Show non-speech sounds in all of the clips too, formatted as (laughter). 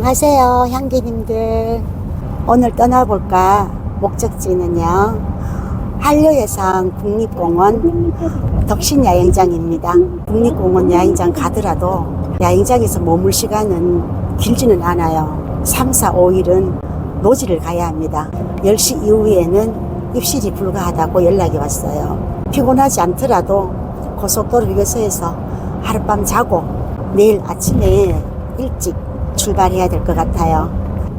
안녕하세요, 향기님들. 오늘 떠나볼까 목적지는요. 한려예상 국립공원 덕신 야영장입니다. 국립공원 야영장 가더라도 야영장에서 머물 시간은 길지는 않아요. 3, 4, 5일은 노지를 가야 합니다. 10시 이후에는 입실이 불가하다고 연락이 왔어요. 피곤하지 않더라도 고속도로 휴게소에서 하룻밤 자고 내일 아침에 일찍 출발해야 될 것 같아요.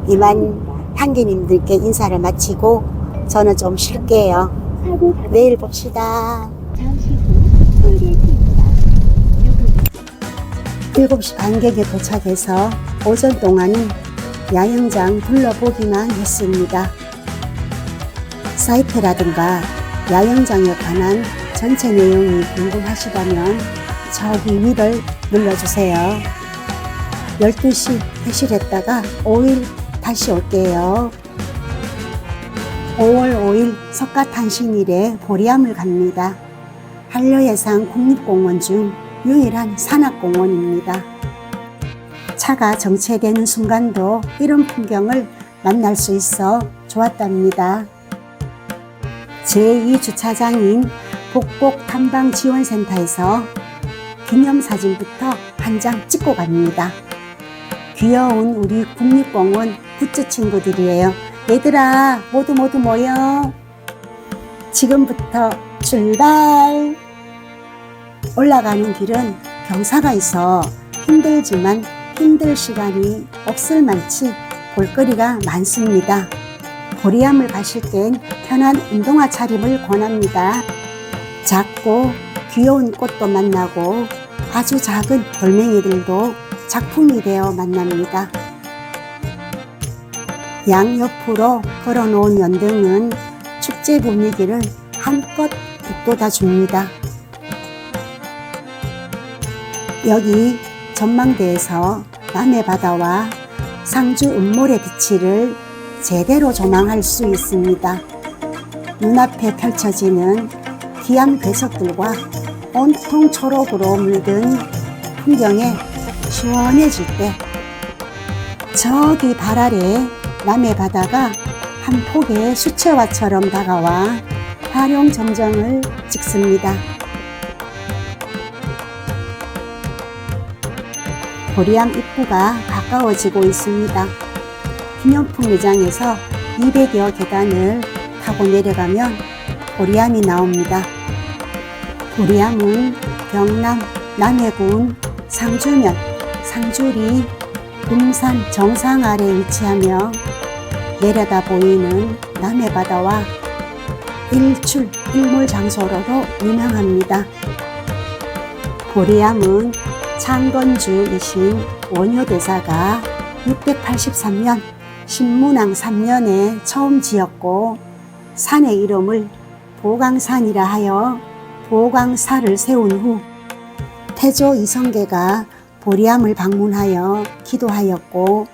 이만 향기님들께 인사를 마치고 저는 좀 쉴게요. 내일 봅시다. 잠시 후 톨게이트입니다. 7시 반경에 도착해서 오전 동안은 야영장 둘러보기만 했습니다. 사이트라든가 야영장에 관한 전체 내용이 궁금하시다면 저기 위를 눌러주세요. 12시 회실했다가 5일 다시 올게요. 5월 5일 석가탄신일에 보리암을 갑니다. 한려예상 국립공원 중 유일한 산악공원입니다. 차가 정체되는 순간도 이런 풍경을 만날 수 있어 좋았답니다. 제2주차장인 복복 탐방 지원센터에서 기념사진부터 한 장 찍고 갑니다. 귀여운 우리 국립공원 굿즈 친구들이에요. 얘들아, 모두 모두 모여. 지금부터 출발! 올라가는 길은 경사가 있어 힘들지만 힘들 시간이 없을 만치 볼거리가 많습니다. 보리암을 가실 땐 편한 운동화 차림을 권합니다. 작고 귀여운 꽃도 만나고 아주 작은 돌멩이들도 작품이 되어 만납니다. 양옆으로 걸어놓은 연등은 축제 분위기를 한껏 북돋아 줍니다. 여기 전망대에서 남해 바다와 상주 음모래 비치를 제대로 조망할 수 있습니다. 눈앞에 펼쳐지는 기암 괴석들과 온통 초록으로 물든 풍경에 시원해질 때 저기 발 아래 남해 바다가 한 폭의 수채화처럼 다가와 화룡 점정을 찍습니다. 보리암 입구가 가까워지고 있습니다. 기념품 매장에서 200여 계단을 타고 내려가면 보리암이 나옵니다. 보리암은 경남 남해군 상주면 상주리 금산 정상 아래 위치하며 내려다 보이는 남해바다와 일출 일몰 장소로도 유명합니다. 보리암은 창건주이신 원효대사가 683년 신문왕 3년에 처음 지었고 산의 이름을 보강산이라 하여 보강사를 세운 후 태조 이성계가 보리암을 방문하여 기도하였고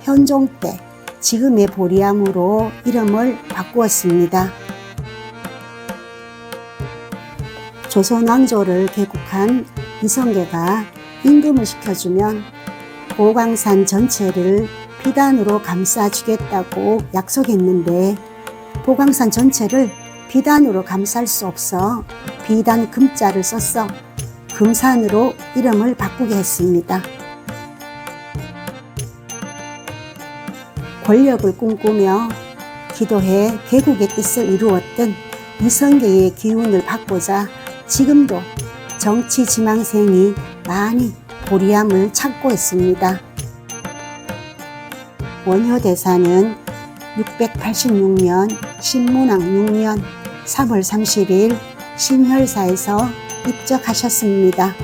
현종 때 지금의 보리암으로 이름을 바꾸었습니다. 조선 왕조를 개국한 이성계가 임금을 시켜주면 보강산 전체를 비단으로 감싸주겠다고 약속했는데 보강산 전체를 비단으로 감쌀 수 없어 비단 금자를 썼어 금산으로 이름을 바꾸게 했습니다. 권력을 꿈꾸며 기도해 개국의 뜻을 이루었던 이성계의 기운을 받고자 지금도 정치 지망생이 많이 보리암을 찾고 있습니다. 원효대사는 686년 신문왕 6년 3월 30일 신혈사에서 입적하셨습니다.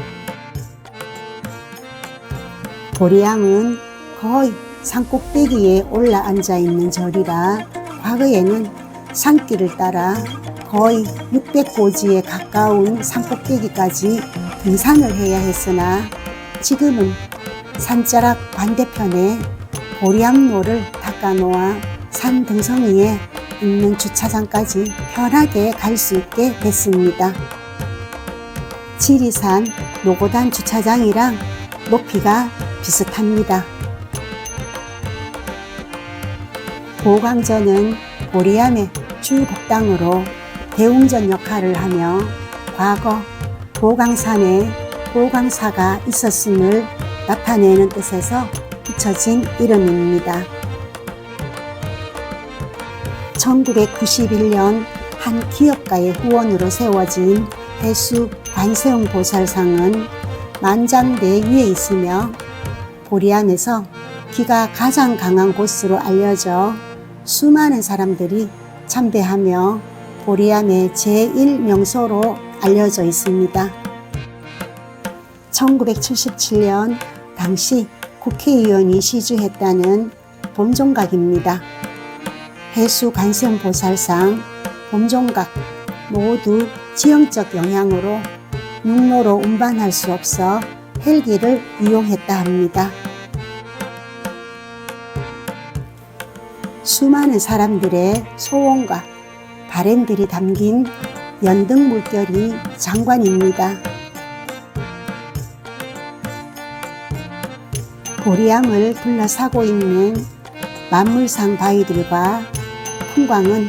보리암은 거의 산 꼭대기에 올라 앉아 있는 절이라 과거에는 산길을 따라 거의 600고지에 가까운 산 꼭대기까지 등산을 해야 했으나 지금은 산자락 반대편에 보리암로를 닦아놓아 산 등성이에 있는 주차장까지 편하게 갈 수 있게 됐습니다. 지리산 노고단 주차장이랑 높이가 비슷합니다. 보강전은 보리암의 주 복당으로 대웅전 역할을 하며 과거 보강산에 보강사가 있었음을 나타내는 뜻에서 붙여진 이름입니다. 1991년 한 기업가의 후원으로 세워진 해수 관세음 보살상은 만장대 위에 있으며 보리암에서 기가 가장 강한 곳으로 알려져 수많은 사람들이 참배하며 보리암의 제1명소로 알려져 있습니다. 1977년 당시 국회의원이 시주했다는 봄종각입니다. 해수 관세음 보살상, 봄종각 모두 지형적 영향으로 육로로 운반할 수 없어 헬기를 이용했다 합니다. 수많은 사람들의 소원과 바램들이 담긴 연등 물결이 장관입니다. 보리암을 둘러싸고 있는 만물상 바위들과 풍광은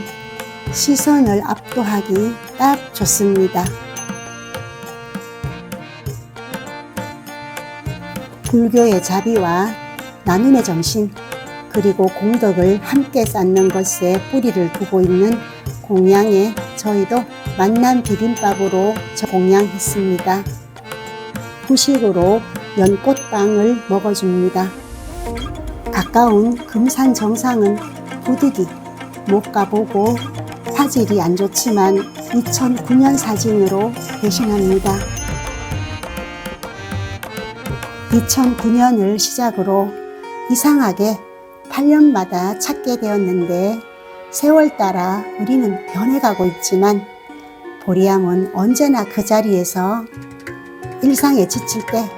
시선을 압도하기 딱 좋습니다. 불교의 자비와 나눔의 정신, 그리고 공덕을 함께 쌓는 것에 뿌리를 두고 있는 공양에 저희도 만남 비빔밥으로 저 공양했습니다. 후식으로 연꽃빵을 먹어줍니다. 가까운 금산 정상은 부득이 못 가보고 화질이 안 좋지만 2009년 사진으로 배신합니다. 2009년을 시작으로 이상하게 8년마다 찾게 되었는데 세월 따라 우리는 변해가고 있지만 보리암은 언제나 그 자리에서 일상에 지칠 때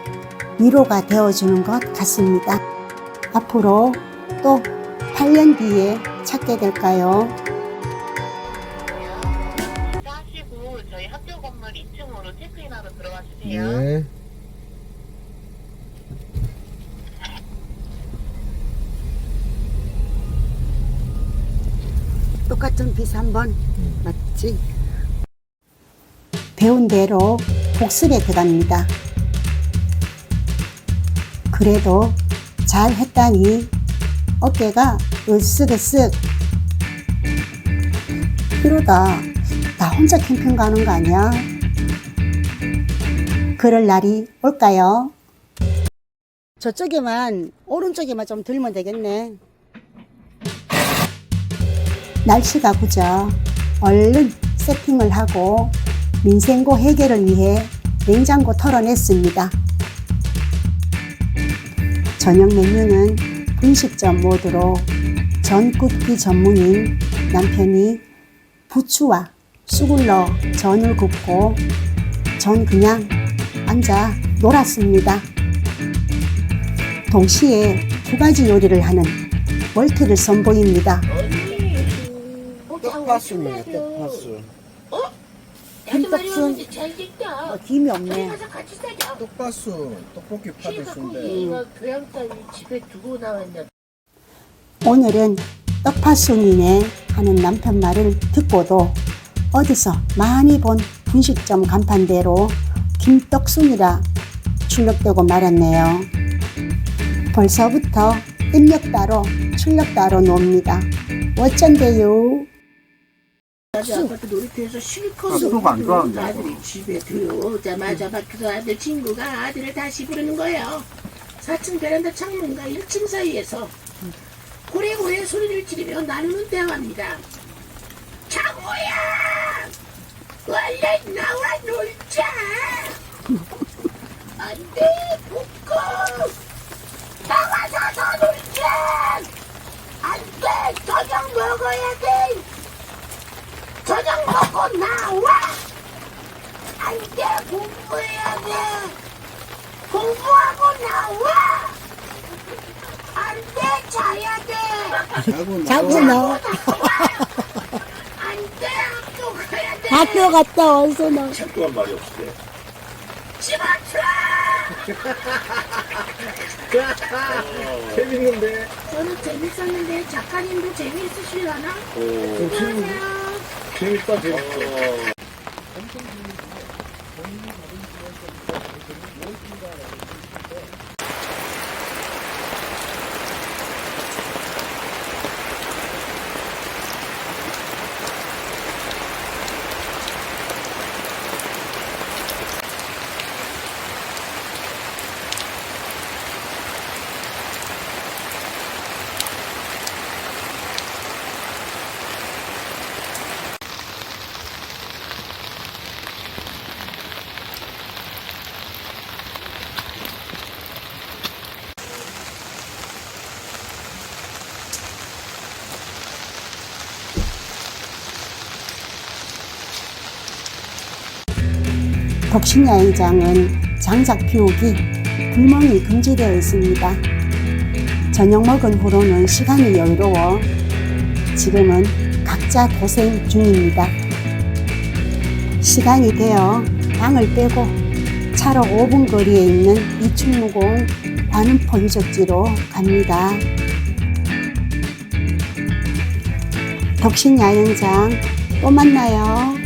위로가 되어주는 것 같습니다. 앞으로 또 8년 뒤에 찾게 될까요? 똑같은 비 3번 맞지? 배운 대로 복습에 들어갑니다. 그래도 잘 했다니 어깨가 으쓱으쓱 이러다 나 혼자 캠핑 가는 거 아니야? 그럴 날이 올까요? 저쪽에만 오른쪽에만 좀 들면 되겠네. 날씨가 구져 얼른 세팅을 하고 민생고 해결을 위해 냉장고 털어냈습니다. 저녁 메뉴는 분식점 모드로 전 굽기 전문인 남편이 부추와 쑥을러 전을 굽고 전 그냥 앉아 놀았습니다. 동시에 두 가지 요리를 하는 월트를 선보입니다. 떡파스입니다. 떡파스. 김떡순 잘됐다. 어, 김이 없네. 가서 같이 사자. 떡파스 떡볶이 집에 두고 나왔냐. 오늘은 떡파순이네 하는 남편 말을 듣고도 어디서 많이 본 분식점 간판대로 김떡순이라 출력되고 말았네요. 벌써부터 입력 따로 출력 따로 놉니다. 어쩐데요? 아파트 놀이터에서 실컷 수도가 안 좋아하는데, 아들이 집에 들어오자마자 밖에서 아들 친구가 아들을 다시 부르는 거예요. 4층 베란다 창문과 1층 사이에서 고래고래 소리를 지르며 나누는 대화입니다. 장호야! 얼른 나와 놀자! (laughs) 안 돼, 복고! 나와서 더 놀자! 안 돼, 저녁 먹어야 돼! 저녁 먹고 나와! 안 돼, 공부해야 돼! 공부하고 나와! 안 돼, 자야 돼! 자고 자고 나와. 안 돼, 학교 가야 돼! 학교 갔다 와서 나. 학교한 말이 없대. 집어쳐! 재밌는데. 저는 재밌었는데 작가님도 재미있으시려나? 좀 재밌, 안녕하세요. 재밌다, 재밌어. 독신야행장은 장작 피우기, 불멍이 금지되어 있습니다. 저녁 먹은 후로는 시간이 여유로워 지금은 각자 도생 중입니다. 시간이 되어 방을 빼고 차로 5분 거리에 있는 이충무공 관음포 유적지로 갑니다. 독신야영장 또 만나요.